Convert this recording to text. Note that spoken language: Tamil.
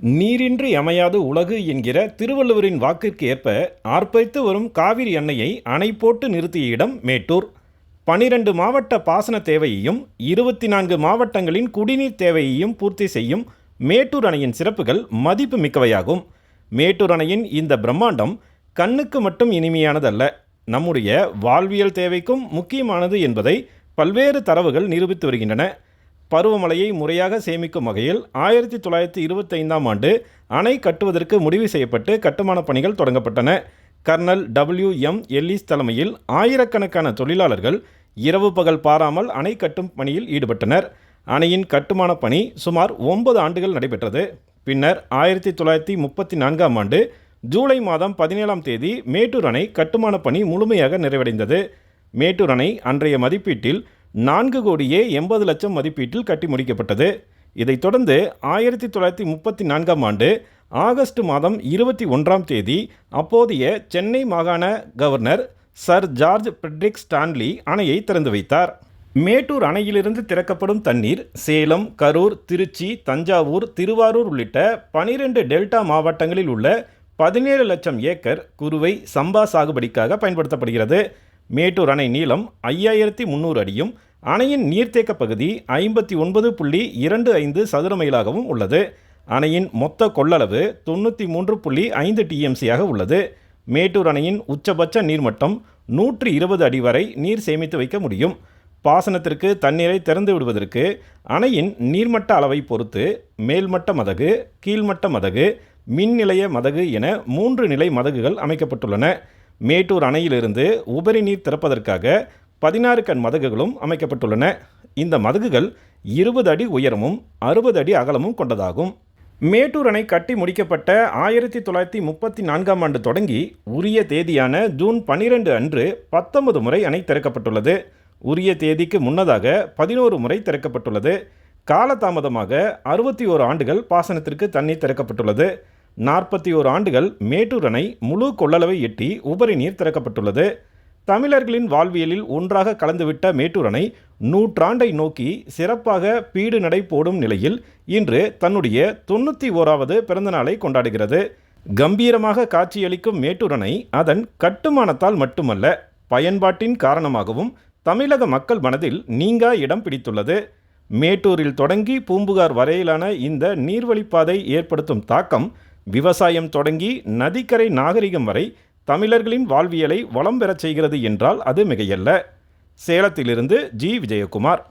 நீரின்றி அமையாது உலகு என்கிற திருவள்ளுவரின் வாக்கிற்கு ஏற்ப ஆர்ப்பரித்து வரும் காவிரி அன்னையை அணை போட்டு நிறுத்திய இடம் மேட்டூர். பனிரெண்டு மாவட்ட பாசன தேவையையும் இருபத்தி நான்கு மாவட்டங்களின் குடிநீர் தேவையையும் பூர்த்தி செய்யும் மேட்டூர் அணையின் சிறப்புகள் மதிப்பு மிக்கவையாகும். மேட்டூர் அணையின் இந்த பிரம்மாண்டம் கண்ணுக்கு மட்டும் இனிமையானதல்ல நம்முடைய வாழ்வியல் தேவைக்கும் முக்கியமானது என்பதை பல்வேறு தரவுகள் நிரூபித்து வருகின்றன. பருவமழையை முறையாக சேமிக்கும் வகையில் ஆயிரத்தி தொள்ளாயிரத்தி இருபத்தைந்தாம் ஆண்டு அணை கட்டுவதற்கு முடிவு செய்யப்பட்டு கட்டுமான பணிகள் தொடங்கப்பட்டன. கர்னல் டபிள்யூ எம் எல்லிஸ் தலைமையில் ஆயிரக்கணக்கான தொழிலாளர்கள் இரவு பகல் பாராமல் அணை கட்டும் பணியில் ஈடுபட்டனர். அணையின் கட்டுமான பணி சுமார் ஒன்பது ஆண்டுகள் நடைபெற்றது. பின்னர் ஆயிரத்தி தொள்ளாயிரத்தி முப்பத்தி நான்காம் ஆண்டு ஜூலை மாதம் பதினேழாம் தேதி மேட்டூர் அணை கட்டுமான பணி முழுமையாக நிறைவடைந்தது. மேட்டூர் அணை அன்றைய மதிப்பீட்டில் நான்கு கோடியே எண்பது லட்சம் மதிப்பீட்டில் கட்டி முடிக்கப்பட்டது. இதைத் தொடர்ந்து ஆயிரத்தி தொள்ளாயிரத்தி முப்பத்தி நான்காம் ஆண்டு ஆகஸ்ட் மாதம் இருபத்தி ஒன்றாம் தேதி அப்போதைய சென்னை மாகாண governor sir George Frederick Stanley அணையை திறந்து வைத்தார். மேட்டூர் அணையிலிருந்து திறக்கப்படும் தண்ணீர் சேலம் கரூர் திருச்சி தஞ்சாவூர் திருவாரூர் உள்ளிட்ட பனிரெண்டு டெல்டா மாவட்டங்களில் உள்ள பதினேழு லட்சம் ஏக்கர் குறுவை சம்பா சாகுபடிக்காக பயன்படுத்தப்படுகிறது. மேட்டூர் அணை நீளம் ஐயாயிரத்தி முந்நூறு அடியும் அணையின் நீர்த்தேக்க பகுதி ஐம்பத்தி ஒன்பது புள்ளி இரண்டு ஐந்து சதுர மைலாகவும் உள்ளது. அணையின் மொத்த கொள்ளளவு தொண்ணூற்றி மூன்று புள்ளி ஐந்து டிஎம்சியாக உள்ளது. மேட்டூர் அணையின் உச்சபட்ச நீர்மட்டம் நூற்றி இருபது அடி வரை நீர் சேமித்து வைக்க முடியும். பாசனத்திற்கு தண்ணீரை திறந்து விடுவதற்கு அணையின் நீர்மட்ட அளவை பொறுத்து மேல்மட்ட மதகு கீழ்மட்ட மதகு மின் நிலைய மதகு என மூன்று நிலை மதகுகள் அமைக்கப்பட்டுள்ளன. மேட்டூர் அணையிலிருந்து உபரி நீர் திறப்பதற்காக பதினாறு கண் மதகுகளும் அமைக்கப்பட்டுள்ளன. இந்த மதகுகள் இருபது அடி உயரமும் அறுபது அடி அகலமும் கொண்டதாகும். மேட்டூர் அணை கட்டி முடிக்கப்பட்ட ஆயிரத்தி தொள்ளாயிரத்தி முப்பத்தி நான்காம் ஆண்டு தொடங்கி உரிய தேதியான ஜூன் பன்னிரண்டு அன்று பத்தொன்பது முறை அணை திறக்கப்பட்டுள்ளது. உரிய தேதிக்கு முன்னதாக பதினோரு முறை திறக்கப்பட்டுள்ளது. காலதாமதமாக அறுபத்தி ஓரு ஆண்டுகள் பாசனத்திற்கு தண்ணீர் திறக்கப்பட்டுள்ளது. நாற்பத்தி ஓரு ஆண்டுகள் மேட்டூர் அணை முழு கொள்ளளவை எட்டி உபரி நீர் திறக்கப்பட்டுள்ளது. தமிழர்களின் வாழ்வியலில் ஒன்றாக கலந்துவிட்ட மேட்டூர் அணை நூற்றாண்டை நோக்கி சிறப்பாக பீடு நடை போடும் நிலையில் இன்று தன்னுடைய தொண்ணூற்றி ஓராவது பிறந்தநாளை கொண்டாடுகிறது. கம்பீரமாக காட்சியளிக்கும் மேட்டூர் அணை அதன் கட்டுமானத்தால் மட்டுமல்ல பயன்பாட்டின் காரணமாகவும் தமிழக மக்கள் மனதில் நீங்கா இடம் பிடித்துள்ளது. மேட்டூரில் தொடங்கி பூம்புகார் வரையிலான இந்த நீர்வழிப்பாதை ஏற்படுத்தும் தாக்கம் விவசாயம் தொடங்கி நதிக்கரை நாகரிகம் வரை தமிழர்களின் வாழ்வியலை வளம் பெறச் செய்கிறது என்றால் அது மிகையல்ல. சேலத்திலிருந்து ஜி. விஜயகுமார்.